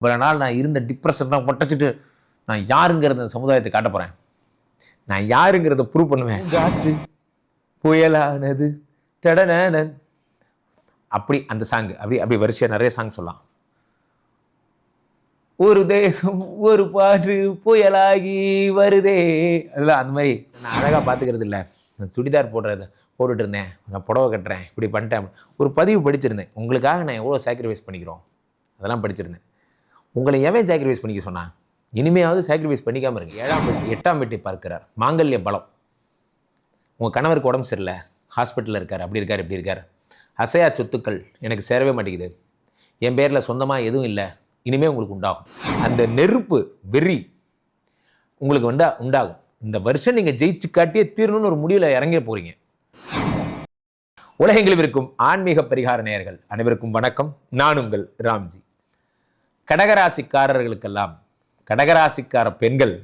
இவ்வளோ நாள் நான் இருந்த டிப்ரெஷன்லாம் பொட்டச்சிட்டு நான் யாருங்கிறத சமுதாயத்தை காட்ட போகிறேன் நான் யாருங்கிறத ப்ரூவ் பண்ணுவேன். காற்று புயலானது டடனன். அப்படி அந்த சாங் அப்படி அப்படி வரிசையாக நிறைய சாங் சொல்லலாம். ஒரு தேசம் ஒரு பாட்டு புயலாகி வருதே. அதெல்லாம் அந்த மாதிரி நான் அழகாக பார்த்துக்கிறது இல்லை. நான் சுடிதார் போடுறது போட்டுட்டு இருந்தேன். நான் புடவை கட்டுறேன் இப்படி பண்ணிட்டேன். ஒரு பதிவு படிச்சிருந்தேன். உங்களுக்காக நான் எவ்வளோ சாக்ரிஃபைஸ் பண்ணிக்கிறோம்? அதெல்லாம் படிச்சிருந்தேன். உங்களை எவன் சாக்ரிஃபைஸ் பண்ணிக்க சொன்னான் இனிமையாவது சாக்ரிஃபைஸ் பண்ணிக்காமல் இருக்கு ஏழாம் பெட்டி எட்டாம் பெட்டி பார்க்கிறார். மாங்கல்ய பலம். உங்கள் கணவருக்கு உடம்பு சரியில்லை. ஹாஸ்பிட்டலில் இருக்கார். அப்படி இருக்கார் இப்படி இருக்கார். அசையா சொத்துக்கள் எனக்கு சேரவே மாட்டேங்குது. என் பேரில் சொந்தமாக எதுவும் இல்லை. இனிமேல் உங்களுக்கு உண்டாகும். அந்த நெருப்பு வெறி உங்களுக்கு வந்தா உண்டாகும். இந்த வருஷம் நீங்கள் ஜெயிச்சு காட்டியே தீரணும்னு ஒரு முடிவில் இறங்க போகிறீங்க உலகெங்கிலும் இருக்கும் ஆன்மீக பரிகார நேயர்கள் அனைவருக்கும் வணக்கம். நான் உங்கள் ராம்ஜி. கடகராசிக்காரர்களுக்கெல்லாம் கடகராசிக்கார பெண்கள்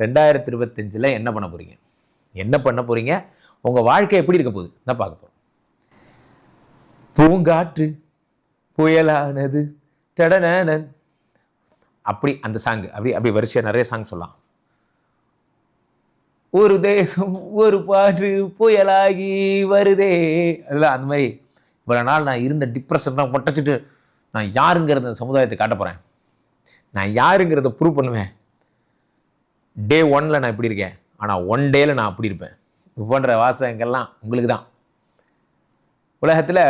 ரெண்டாயிரத்தி இருபத்தஞ்சில் என்ன பண்ண போகிறீங்க என்ன பண்ண போகிறீங்க உங்கள் வாழ்க்கை எப்படி இருக்க போகுது? தான் பார்க்க போகிறோம் பூங்காற்று புயலானது டடனன் அப்படி அந்த சாங் அப்படி அப்படி வரிசையாக நிறைய சாங் சொல்லலாம். ஒரு தேசம் ஒரு பாட்டு புயலாகி வருதே. அதெல்லாம் அந்த மாதிரி இவ்வளோ நாள் நான் இருந்த டிப்ரெஷன்லாம் ஒட்டச்சிட்டு நான் யாருங்கிறத சமுதாயத்தை காட்ட போகிறேன் நான் யாருங்கிறத ப்ரூவ் பண்ணுவேன். டே ஒன்ல நான் இப்படி இருக்கேன். ஆனால் ஒன் டேல நான் அப்படி இருப்பேன். இது போன்ற வாசகங்கள்லாம் உங்களுக்கு தான் உலகத்தில்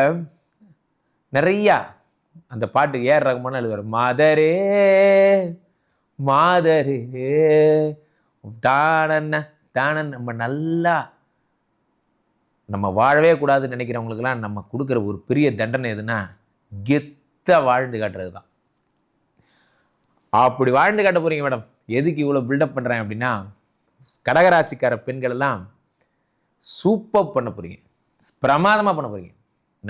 நிறையா அந்த பாட்டு ஏர் ரகுமான எழுதுவார். மாதரே மாதரே டானன்ன டானன் நம்ம நல்லா நம்ம வாழவே கூடாதுன்னு நினைக்கிறவங்களுக்கெல்லாம் நம்ம கொடுக்குற ஒரு பெரிய தண்டனை எதுனா கெத்தாக வாழ்ந்து காட்டுறது தான் அப்படி வாழ்ந்து காட்ட போகிறீங்க மேடம். எதுக்கு இவ்வளோ பில்டப் பண்ணுறேன் அப்படின்னா கடகராசிக்கார பெண்கள் எல்லாம் சூப்பர் பண்ண போகிறீங்க பிரமாதமாக பண்ண போகிறீங்க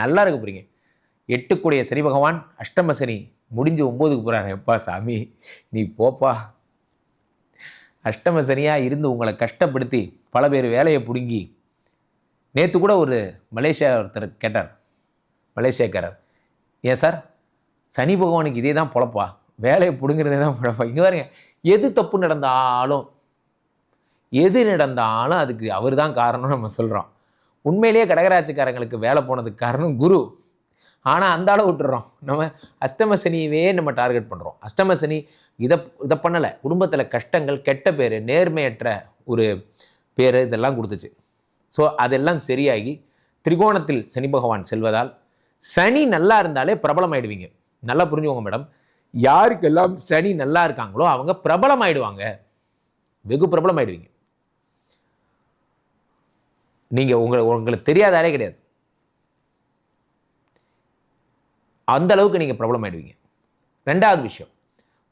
நல்லா இருக்க போகிறீங்க எட்டுக்குடைய சனி பகவான் அஷ்டம சனி முடிஞ்சு ஒம்போதுக்கு போகிறாரு எப்பா சாமி நீ போப்பா. அஷ்டம சனியாக இருந்து உங்களை கஷ்டப்படுத்தி பல பேர் வேலையை பிடுங்கி நேற்று கூட ஒரு மலேசியா ஒருத்தர் கேட்டார். மலேசியாக்காரர் ஏன் சார்? சனி பகவானுக்கு இதே தான் பொழப்பா? வேலையை பிடுங்கிறதே தான் குழப்பம் இங்கே பாருங்க எது தப்பு நடந்தாலும் எது நடந்தாலும் அதுக்கு அவர் தான் காரணம்னு நம்ம சொல்கிறோம் உண்மையிலேயே கடகராட்சிக்காரங்களுக்கு வேலை போனதுக்கு காரணம் குரு. ஆனால் அந்த அளவு விட்டுறோம். நம்ம அஷ்டம சனியவே நம்ம டார்கெட் பண்ணுறோம் அஷ்டம சனி இதை இதை பண்ணலை. குடும்பத்தில் கஷ்டங்கள் கெட்ட பேர் நேர்மையற்ற ஒரு பேர் இதெல்லாம் கொடுத்துச்சு. ஸோ அதெல்லாம் சரியாகி திரிகோணத்தில் சனி பகவான் செல்வதால் சனி நல்லா இருந்தாலே பிரபலமாயிடுவீங்க. நல்லா புரிஞ்சுக்கோங்க மேடம் யாருக்கெல்லாம் சனி நல்லா இருக்காங்களோ அவங்க பிரபலமாயிடுவாங்க. வெகு பிரபலமாயிடுவீங்க. நீங்கள் உங்களை உங்களுக்கு தெரியாதாலே கிடையாது. அந்த அளவுக்கு நீங்கள் பிரபலமாயிடுவீங்க. ஆயிடுவீங்க ரெண்டாவது விஷயம்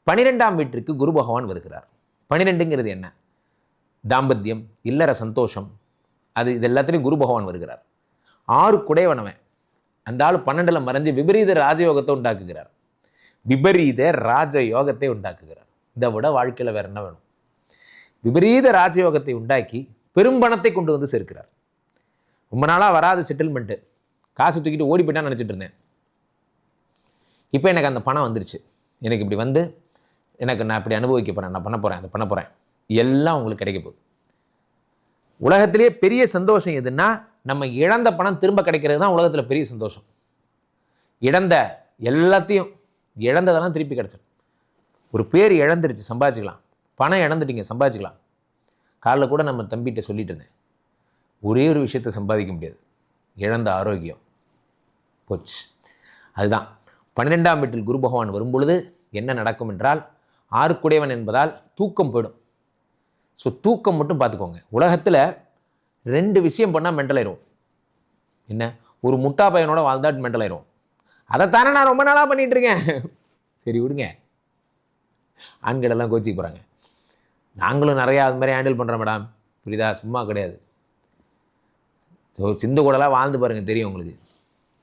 பனிரெண்டாம் வீட்டிற்கு குரு பகவான் வருகிறார். பனிரெண்டுங்கிறது என்ன? தாம்பத்தியம் இல்லற சந்தோஷம். அது இது எல்லாத்துலேயும் குரு பகவான் வருகிறார். ஆறு குடைவனவன். அந்த ஆள் பன்னெண்டில் மறைஞ்சு விபரீத ராஜயோகத்தை உண்டாக்குகிறார். விபரீத ராஜயோகத்தை உண்டாக்குகிறார். இதை விட வாழ்க்கையில் வேற என்ன வேணும்? விபரீத ராஜயோகத்தை உண்டாக்கி பெரும்பணத்தை கொண்டு வந்து சேர்க்கிறார். ரொம்ப நாளாக வராத செட்டில்மெண்ட்டு காசு தூக்கிட்டு ஓடி போயிட்டான்னு நினச்சிட்டு இருந்தேன். இப்போ எனக்கு அந்த பணம் வந்துருச்சு. எனக்கு இப்படி வந்து எனக்கு நான் இப்படி அனுபவிக்க போகிறேன் நான் பண்ண போகிறேன் அதை பண்ண போகிறேன் எல்லாம் உங்களுக்கு கிடைக்க போகுது. உலகத்திலேயே பெரிய சந்தோஷம் எதுன்னா நம்ம இழந்த பணம் திரும்ப கிடைக்கிறது தான் உலகத்தில் பெரிய சந்தோஷம். இழந்த எல்லாத்தையும் இழந்ததெல்லாம் திருப்பி கிடச்சிடும் ஒரு பேர் இழந்துருச்சு சம்பாதிச்சிக்கலாம். பணம் இழந்துட்டீங்க சம்பாதிச்சிக்கலாம். காலைல கூட நம்ம தம்பிகிட்ட சொல்லிட்டு இருந்தேன். ஒரே ஒரு விஷயத்தை சம்பாதிக்க முடியாது. இழந்த ஆரோக்கியம். போச்சு. அதுதான். பன்னிரெண்டாம் வீட்டில் குரு பகவான் வரும்பொழுது என்ன நடக்கும் என்றால் ஆறுக்குடையவன் என்பதால் தூக்கம் போயிடும். ஸோ தூக்கம் மட்டும் பார்த்துக்கோங்க. உலகத்தில் ரெண்டு விஷயம் பண்ணால் மென்டல் ஆயிரும். என்ன? ஒரு முட்டா பையனோட வாழ்ந்தாட் மென்டல் ஆயிரும். அதைத்தானே நான் ரொம்ப நாளாக பண்ணிகிட்ருக்கேன் சரி விடுங்க. ஆண்களெல்லாம் கோச்சிக்கு போகிறாங்க நாங்களும் நிறையா அது மாதிரி ஹேண்டில் பண்ணுறோம் மேடம். புரியுதா? சும்மா கிடையாது. ஸோ சிந்து கூடலாம் வாழ்ந்து பாருங்கள் தெரியும் உங்களுக்கு.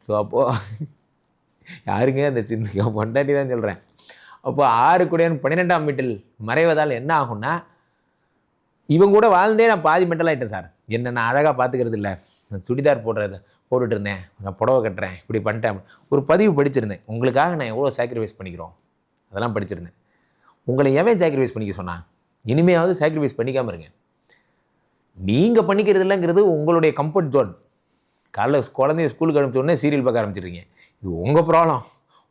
ஸோ அப்போது யாருங்க அந்த சிந்து? பொண்டாட்டி தான் சொல்கிறேன் அப்போ ஆறு கூடையன் பன்னிரெண்டாம் வீட்டில் மறைவதால் என்ன ஆகும்னா இவங்க கூட வாழ்ந்தே நான் பாதி மென்டல் ஆகிட்டேன் சார். என்ன நான் அழகாக பார்த்துக்கிறது இல்லை. நான் சுடிதார் போடுறது போட்டுட்டு இருந்தேன். நான் புடவை கட்டுறேன். இப்படி பண்ணிட்டேன் ஒரு பதிவு படிச்சிருந்தேன். உங்களுக்காக நான் எவ்வளோ சாக்ரிஃபைஸ் பண்ணிக்கிறோம்? அதெல்லாம் படிச்சிருந்தேன். உங்களை எவன் சாக்ரிஃபைஸ் பண்ணிக்க சொன்னான்? இனிமையாவது சாக்ரிஃபைஸ் பண்ணிக்காமல் இருங்க. நீங்கள் பண்ணிக்கிறது இல்லைங்கிறது உங்களுடைய கம்ஃபர்ட் ஜோன் காலைல குழந்தைய ஸ்கூலுக்கு அனுப்பிச்ச உடனே சீரியல் பார்க்க ஆரம்பிச்சிருங்க இது உங்கள் ப்ராப்ளம்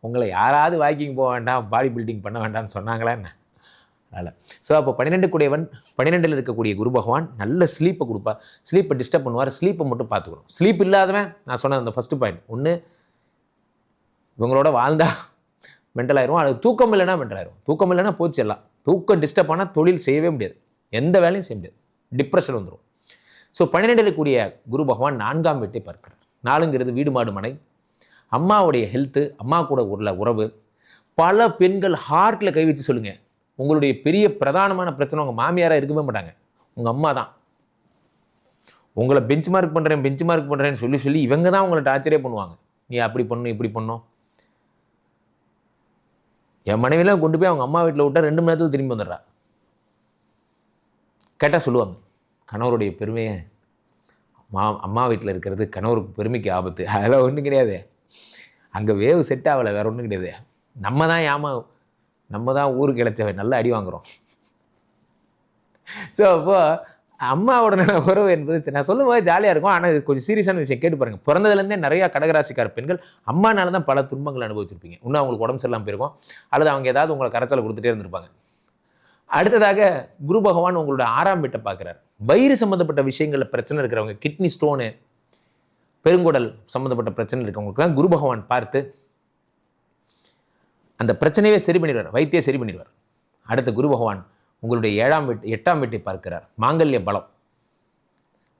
உங்களை யாராவது வாக்கிங் போக வேண்டாம் பாடி பில்டிங் பண்ண வேண்டாம்னு சொன்னாங்களா என்ன? அதனால். ஸோ அப்போ பன்னிரெண்டு கூடியவன் பன்னிரெண்டில் இருக்கக்கூடிய குரு பகவான் நல்ல ஸ்லீப்பை கொடுப்பா ஸ்லீப்பை டிஸ்டர்ப் பண்ணுவார். ஸ்லீப்பை மட்டும் பார்த்துக்கணும். ஸ்லீப் இல்லாதவன் நான் சொன்ன அந்த ஃபஸ்ட்டு பாயிண்ட் ஒன்று இவங்களோட வாழ்ந்தா மென்டல் ஆயிரும் அது தூக்கம் இல்லைன்னா மென்டல் ஆயிரும் தூக்கம் இல்லைன்னா போச்சு எல்லாம். தூக்கம் டிஸ்டர்ப் ஆனால் தொழில் செய்யவே முடியாது. எந்த வேலையும் செய்ய முடியாது. டிப்ரெஷன் வந்துடும் ஸோ பன்னிரெண்டில் இருக்கக்கூடிய குரு பகவான் நான்காம் வீட்டை பார்க்கிறார். நாலுங்கிறது வீடு மாடு மனை. அம்மாவுடைய ஹெல்த்து அம்மா கூட உள்ள உறவு. பல பெண்கள் ஹார்ட்டில் கை வச்சு சொல்லுங்கள் உங்களுடைய பெரிய பிரதானமான பிரச்சனை உங்கள் மாமியாராக இருக்கவே மாட்டாங்க. உங்கள் அம்மா தான். உங்களை பெஞ்ச் மார்க் பண்ணுறேன் பெஞ்ச் மார்க் பண்ணுறேன்னு சொல்லி சொல்லி இவங்க தான் உங்களை டார்ச்சரே பண்ணுவாங்க. நீ அப்படி பண்ணும் இப்படி பண்ணும் என் மனைவிலாம் கொண்டு போய் அவங்க அம்மா வீட்டில் விட்டா ரெண்டு மணி நேரத்தில் திரும்பி வந்துடுறா. கேட்டால் சொல்லுவாங்க கணவருடைய பெருமையை மா அம்மா வீட்டில் இருக்கிறது கணவருக்கு பெருமைக்கு ஆபத்து. அதெல்லாம் ஒன்றும் கிடையாது. அங்கே வேவு செட் ஆகலை வேறு ஒன்றும் கிடையாது. நம்ம தான் ஏமா நம்ம தான் ஊருக்கு இழைச்சவன் நல்லா அடி வாங்குறோம். ஸோ அப்போ அம்மாவோட உறவு என்பது நான் நான் சொல்லும்போது ஜாலியாக இருக்கும். ஆனால் இது கொஞ்சம் சீரியஸான விஷயம். கேட்டு பாருங்க. பிறந்ததுலேருந்தே நிறையா கடகராசிக்கார பெண்கள் அம்மானால தான் பல துன்பங்கள் அனுபவிச்சிருப்பீங்க. இன்னும் அவங்களுக்கு உடம்பு சரியில்லாமல் போயிருக்கும். அல்லது அவங்க ஏதாவது உங்களை கரைச்சல் கொடுத்துட்டே இருந்திருப்பாங்க. அடுத்ததாக குரு பகவான் உங்களோட ஆறாம் வீட்டை பார்க்குறாரு. வயிறு சம்மந்தப்பட்ட விஷயங்களில் பிரச்சனை இருக்கிறவங்க கிட்னி ஸ்டோனு பெருங்குடல் சம்மந்தப்பட்ட பிரச்சனை இருக்கவங்களுக்கு தான் குரு பகவான் பார்த்து அந்த பிரச்சனையே சரி பண்ணிடுவார் வைத்திய சரி பண்ணிடுவார். அடுத்த குரு பகவான் உங்களுடைய ஏழாம் வீட்டு எட்டாம் வீட்டை பார்க்கிறார். மாங்கல்ய பலம்.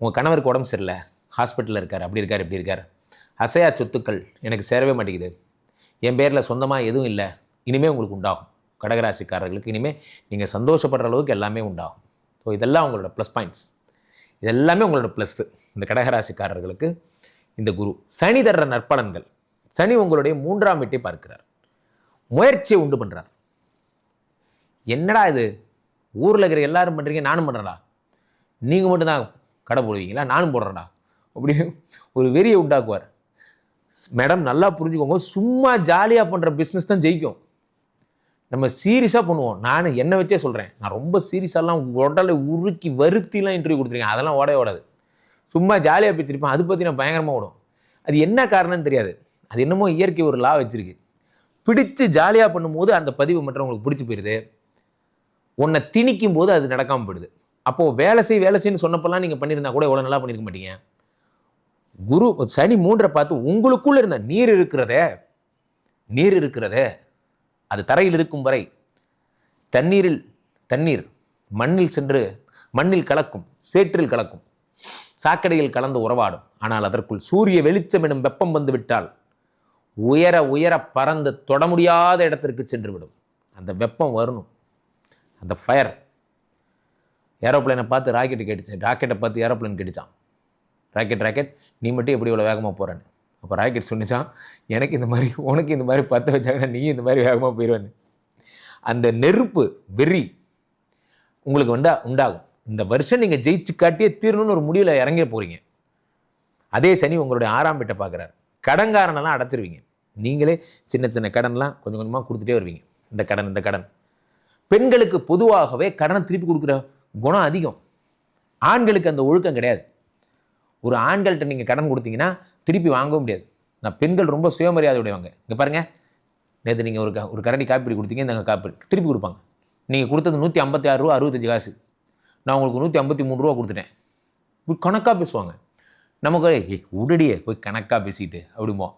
உங்கள் கணவருக்கு உடம்பு சரியில்லை ஹாஸ்பிட்டலில் இருக்கார் அப்படி இருக்கார் இப்படி இருக்கார். அசையா சொத்துக்கள் எனக்கு சேரவே மாட்டேங்குது. என் பேரில் சொந்தமாக எதுவும் இல்லை. இனிமேல் உங்களுக்கு உண்டாகும். கடகராசிக்காரர்களுக்கு இனிமேல் நீங்கள் சந்தோஷப்படுற அளவுக்கு எல்லாமே உண்டாகும். ஸோ இதெல்லாம் உங்களோட ப்ளஸ் பாயிண்ட்ஸ் இதெல்லாமே உங்களோட ப்ளஸ்ஸு இந்த கடகராசிக்காரர்களுக்கு இந்த குரு சனி தர்ற நற்பலன்கள். சனி உங்களுடைய மூன்றாம் வீட்டை பார்க்கிறார். முயற்சியை உண்டு பண்ணுறார் என்னடா இது? ஊரில் இருக்கிற எல்லாரும் பண்ணுறீங்க நானும் பண்ணுறடா நீங்கள் மட்டும்தான் கடை போடுவீங்களா? நானும் போடுறடா அப்படி ஒரு வெறியை உண்டாக்குவார். மேடம் நல்லா புரிஞ்சுக்கோங்க. சும்மா ஜாலியாக பண்ணுற பிஸ்னஸ் தான் ஜெயிக்கும். நம்ம சீரியஸாக பண்ணுவோம். நான் என்னை வச்சே சொல்கிறேன் நான் ரொம்ப சீரியஸாலாம் உடலை உருக்கி வருத்திலாம் இன்டர்வியூ கொடுத்துருக்கேன். அதெல்லாம் ஓடவே ஓடாது. சும்மா ஜாலியாக பேச்சிருப்பேன் அது பற்றி நான் பயங்கரமாக ஓடும். அது என்ன காரணம்னு தெரியாது. அது என்னமோ இயற்கை ஒரு லா வச்சிருக்கு. பிடிச்சு ஜாலியாக பண்ணும்போது அந்த பதிவு மற்றவங்களுக்கு பிடிச்சி போயிடுது உன்னை திணிக்கும் போது அது நடக்காமல் போயிடுது. அப்போது வேலை செய் வேலை செய்யன்னு சொன்னப்பெல்லாம் நீங்கள் பண்ணியிருந்தா கூட எவ்வளோ நல்லா பண்ணியிருக்க மாட்டீங்க. குரு சனி மூன்றை பார்த்து உங்களுக்குள்ளே இருந்த நீர் இருக்கிறதே நீர் இருக்கிறதே அது தரையில் இருக்கும் வரை தண்ணீரில் தண்ணீர் மண்ணில் சென்று மண்ணில் கலக்கும் சேற்றில் கலக்கும் சாக்கடையில் கலந்து உறவாடும். ஆனால் அதற்குள் சூரிய வெளிச்சம் எனும் வெப்பம் வந்து விட்டால் உயர உயர பறந்து தொட முடியாத இடத்திற்கு சென்றுவிடும். அந்த வெப்பம் வரணும். அந்த ஃபயர் ஏரோப்ளேனை பார்த்து ராக்கெட்டு கேட்டுச்சு. ராக்கெட்டை பார்த்து ஏரோப்ளேன் கேட்டுச்சான் ராக்கெட் ராக்கெட் நீ மட்டும் எப்படி இவ்வளோ வேகமாக போகிறேன்னு அப்போ ராக்கெட் சொன்னிச்சான் எனக்கு இந்த மாதிரி உனக்கு இந்த மாதிரி பற்ற வச்சாங்கன்னா நீ இந்த மாதிரி வேகமாக போயிடுவேன்னு அந்த நெருப்பு வெறி உங்களுக்கு வந்தா உண்டாகும். இந்த வருஷம் நீங்கள் ஜெயிச்சு காட்டியே தீரணும்னு ஒரு முடிவில் இறங்க போகிறீங்க அதே சனி உங்களுடைய ஆறாம் வீட்டை பார்க்குறாரு. கடன்காரனெல்லாம் அடைச்சிருவீங்க. நீங்களே சின்ன சின்ன கடன்லாம் கொஞ்சம் கொஞ்சமாக கொடுத்துட்டே வருவீங்க. இந்த கடன் இந்த கடன். பெண்களுக்கு பொதுவாகவே கடனை திருப்பி கொடுக்குற குணம் அதிகம். ஆண்களுக்கு அந்த ஒழுக்கம் கிடையாது. ஒரு ஆண்கள்கிட்ட நீங்கள் கடன் கொடுத்தீங்கன்னா திருப்பி வாங்கவும் முடியாது. நான் பெண்கள் ரொம்ப சுயமரியாதை உடையவங்க. இங்கே பாருங்கள் நேற்று நீங்கள் ஒரு க ஒரு கரண்டி காப்பீடு கொடுத்தீங்க இந்த காப்பீடு திருப்பி கொடுப்பாங்க. நீங்கள் கொடுத்தது நூற்றி ஐம்பத்தி ஆறு ரூபா அறுபத்தஞ்சு காசு. நான் உங்களுக்கு நூற்றி ஐம்பத்தி மூணு ரூபா கொடுத்துட்டேன். கணக்காக பேசுவாங்க. நமக்கு உடடியே போய் கணக்காக பேசிட்டு அப்படிம்போம்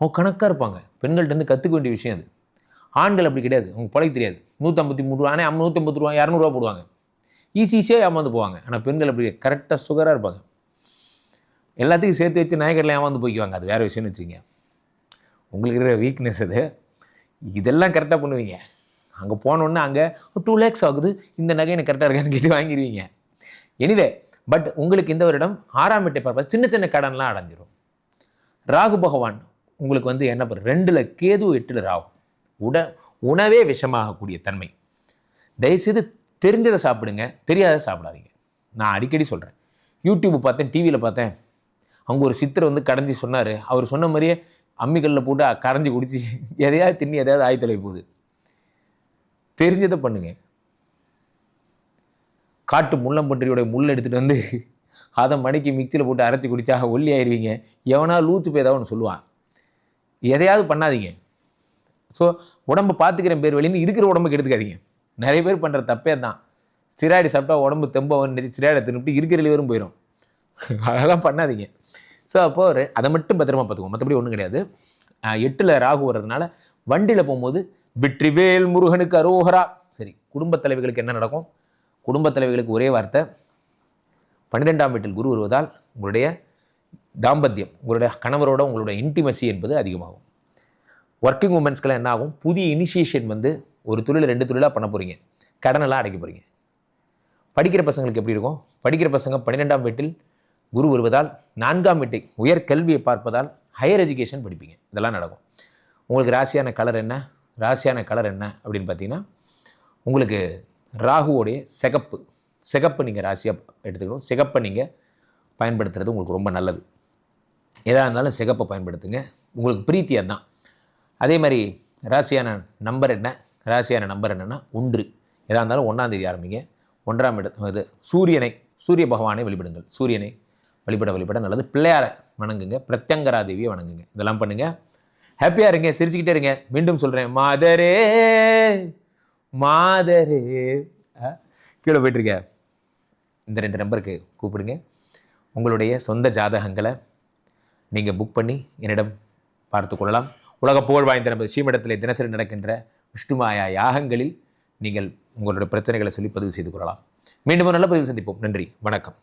அவங்க கணக்காக இருப்பாங்க. பெண்கள்கிட்ட கற்றுக்க வேண்டிய விஷயம் அது. ஆண்கள் அப்படி கிடையாது. அவங்க பழைய தெரியாது. நூற்றம்பத்தி மூணு ரூபா ஆனால் நூற்றம்பது ரூபா இரநூறுவா போடுவாங்க. ஈஸி ஈஸியாக ஏமாந்து போவாங்க. ஆனால் பெண்கள் அப்படி கரெக்டாக சுகராக இருப்பாங்க. எல்லாத்தையும் சேர்த்து வச்சு நாயகரில் ஏமாந்து போய்க்குவாங்க. அது வேறு விஷயம்னு வச்சுங்க உங்களுக்கு இருக்கிற வீக்னஸ் அது. இதெல்லாம் கரெக்டாக பண்ணுவீங்க. அங்கே போனோன்னே அங்கே டூ லேக்ஸ் ஆகுது. இந்த நகை எனக்கு கரெக்டாக இருக்கான்னு கேட்டு வாங்கிடுவீங்க எனிவே பட் உங்களுக்கு இந்த வருடம் ஆறாம் வீட்டை பார்ப்பா சின்ன சின்ன கடன்லாம் அடைஞ்சிரும். ராகு பகவான் உங்களுக்கு வந்து என்ன பண்ணுற ரெண்டில் கேது எட்டில் ராகு. உட உணவே விஷமாகக்கூடிய தன்மை. தயவுசெய்து தெரிஞ்சதை சாப்பிடுங்க தெரியாத சாப்பிடாதீங்க. நான் அடிக்கடி சொல்கிறேன் யூடியூப் பார்த்தேன் டிவியில் பார்த்தேன். அவங்க ஒரு சித்தர் வந்து கடைஞ்சி சொன்னார். அவர் சொன்ன மாதிரியே அம்மிக்கல்லில் போட்டு கரைஞ்சி குடித்து எதையாவது தின்னி எதையாவது ஆய் தொலை போகுது. தெரிஞ்சதை பண்ணுங்கள் காட்டு முள்ளம்பன்றியோட முள் எடுத்துகிட்டு வந்து அதை மணிக்கு மிக்சியில் போட்டு அரைச்சி குடித்தா ஒல்லி ஆயிடுவீங்க எவனா லூத்து போய் ஏதாவது ஒன்று சொல்லுவான் எதையாவது பண்ணாதீங்க. ஸோ உடம்பு பார்த்துக்கிறேன் பேர் வழின்னு இருக்கிற உடம்புக்கு எடுத்துக்காதீங்க. நிறைய பேர் பண்ணுற தப்பே தான் ஸ்டிராய்டு சாப்பிட்டா உடம்பு தெம்ப நினச்சி ஸ்டிராய்டை தின்னுட்டு இருக்கிற லிவரும் போயிடும் அதெல்லாம் பண்ணாதீங்க. ஸோ அப்போது ரெ- அதை மட்டும் பத்திரமா பார்த்துக்கோங்க மற்றபடி ஒன்றும் கிடையாது. எட்டில் ராகு வர்றதுனால வண்டியில் போகும்போது வெற்றிவேல் முருகனுக்கு அரோகரா. சரி குடும்பத் தலைவிகளுக்கு என்ன நடக்கும்? குடும்பத் தலைவிகளுக்கு ஒரே வார்த்தை பன்னிரெண்டாம் வீட்டில் குரு வருவதால் உங்களுடைய தாம்பத்தியம் உங்களுடைய கணவரோட உங்களுடைய இன்டிமசி என்பது அதிகமாகும். ஒர்க்கிங் உமன்ஸ்க்கெல்லாம் என்ன ஆகும் புதிய இனிஷியேஷன் வந்து ஒரு தொழில் ரெண்டு தொழிலாக பண்ண போகிறீங்க கடனெல்லாம் அடைக்க போகிறீங்க படிக்கிற பசங்களுக்கு எப்படி இருக்கும்? படிக்கிற பசங்க பன்னிரெண்டாம் வீட்டில் குரு வருவதால் நான்காம் வீட்டை உயர் கல்வியை பார்ப்பதால் ஹையர் எஜுகேஷன் படிப்பீங்க. இதெல்லாம் நடக்கும். உங்களுக்கு ராசியான கலர் என்ன? ராசியான கலர் என்ன? அப்படின்னு பார்த்தீங்கன்னா உங்களுக்கு ராகுவோடைய சிகப்பு. சிகப்பு நீங்கள் ராசியாக எடுத்துக்கணும். சிகப்பை நீங்கள் பயன்படுத்துறது உங்களுக்கு ரொம்ப நல்லது. எதாக இருந்தாலும் சிகப்பை பயன்படுத்துங்க. உங்களுக்கு பிரீத்தி அதான் அதே மாதிரி ராசியான நம்பர் என்ன? ராசியான நம்பர் என்னென்னா ஒன்று. எதாக இருந்தாலும் ஒன்றாந்தேதி ஆரம்பிங்க. ஒன்றாம் இடம் இது சூரியனை சூரிய பகவானை வழிபடுங்கள். சூரியனை வழிபட வழிபட நல்லது. பிள்ளையாரை வணங்குங்க. பிரத்யங்கரா தேவியை வணங்குங்க. இதெல்லாம் பண்ணுங்கள் ஹாப்பியாக இருங்க. சிரிச்சுக்கிட்டே இருங்க. மீண்டும் சொல்கிறேன் மாதரே! மாதரே. ஆ, கீழே போயிட்டுருக்க. இந்த ரெண்டு நம்பருக்கு கூப்பிடுங்க. உங்களுடைய சொந்த ஜாதகங்களை நீங்கள் புக் பண்ணி என்னிடம் பார்த்து கொள்ளலாம். உலக புகழ் வாய்ந்த நமது ஸ்ரீமடத்தில் தினசரி நடக்கின்ற விஷ்ணுமாயா யாகங்களில் நீங்கள் உங்களுடைய பிரச்சனைகளை சொல்லி பதிவு செய்து கொள்ளலாம். மீண்டும் நல்ல பதிவில் சந்திப்போம். நன்றி. வணக்கம்.